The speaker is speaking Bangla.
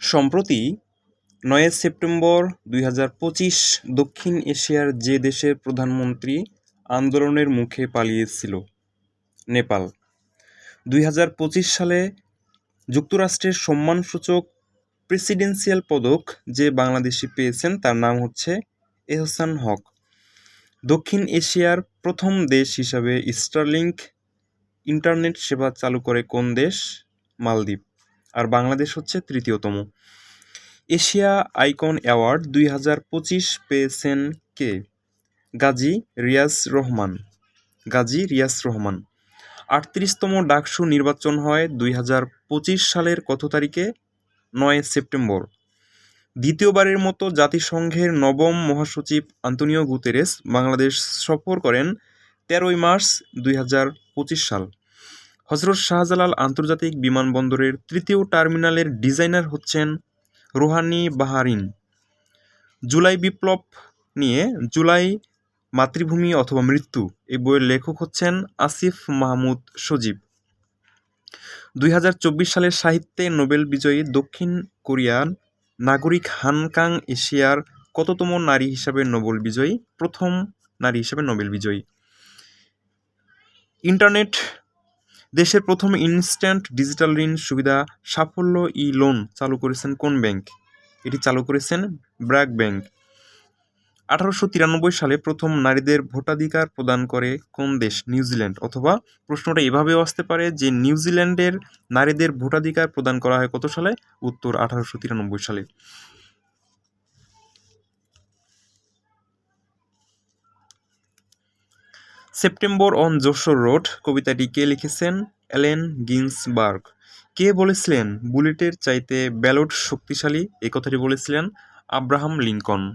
সম্প্রতি নয় সেপ্টেম্বর দুই হাজার পঁচিশ দক্ষিণ এশিয়ার যে দেশের প্রধানমন্ত্রী আন্দোলনের মুখে পালিয়েছিল, নেপাল। দুই হাজার পঁচিশ সালে যুক্তরাষ্ট্রের সম্মানসূচক প্রেসিডেন্সিয়াল পদক যে বাংলাদেশি পেয়েছেন তার নাম হচ্ছে এহসান হক। দক্ষিণ এশিয়ার প্রথম দেশ হিসাবে স্টারলিংক ইন্টারনেট সেবা চালু করে কোন দেশ? মালদ্বীপ। আর বাংলাদেশ হচ্ছে তৃতীয়তম। এশিয়া আইকন অ্যাওয়ার্ড দুই হাজার পঁচিশ পেয়েছেন কে? গাজী রিয়াজ রহমান। গাজী রিয়াজ রহমান। আটত্রিশতম ডাকসু নির্বাচন হয় দুই হাজার পঁচিশ সালের কত তারিখে? নয় সেপ্টেম্বর। দ্বিতীয়বারের মতো জাতিসংঘের নবম মহাসচিব আন্তনিও গুতেরেস বাংলাদেশ সফর করেন তেরোই মার্চ দুই হাজার পঁচিশ সাল। হজরত শাহজালাল আন্তর্জাতিক বিমানবন্দরের তৃতীয় টার্মিনালের ডিজাইনার হচ্ছেন রুহানি বাহারিন। জুলাই বিপ্লব নিয়ে জুলাই মাতৃভূমি অথবা মৃত্যু এই বইয়ের লেখক হচ্ছেন আসিফ মাহমুদ সজীব। দুই হাজার চব্বিশ সালের সাহিত্যে নোবেল বিজয়ী দক্ষিণ কোরিয়ান নাগরিক হানকাং এশিয়ার কততম নারী হিসাবে নোবেল বিজয়ী? প্রথম নারী হিসাবে নোবেল বিজয়ী। ইন্টারনেট দেশের প্রথম ইনস্ট্যান্ট ডিজিটাল ঋণ সুবিধা সাফল্য ই লোন চালু করেছেন কোন ব্যাংক এটি চালু করেছেন ব্র্যাক ব্যাংক। আঠারোশো তিরানব্বই সালে প্রথম নারীদের ভোটাধিকার প্রদান করে কোন দেশ? নিউজিল্যান্ড অথবা প্রশ্নটা এভাবেও আসতে পারে যে নিউজিল্যান্ডের নারীদের ভোটাধিকার প্রদান করা হয় কত সালে? উত্তর আঠারোশো তিরানব্বই সালে। সেপ্টেম্বর অন যশোর রোড, কবিতাটি কে লিখেছেন? Allen Ginsberg. কে বলেছিলেন, বুলেটের চাইতে ব্যালট শক্তিশালী? এ কথাটি বলেছিলেন আব্রাহাম লিঙ্কন।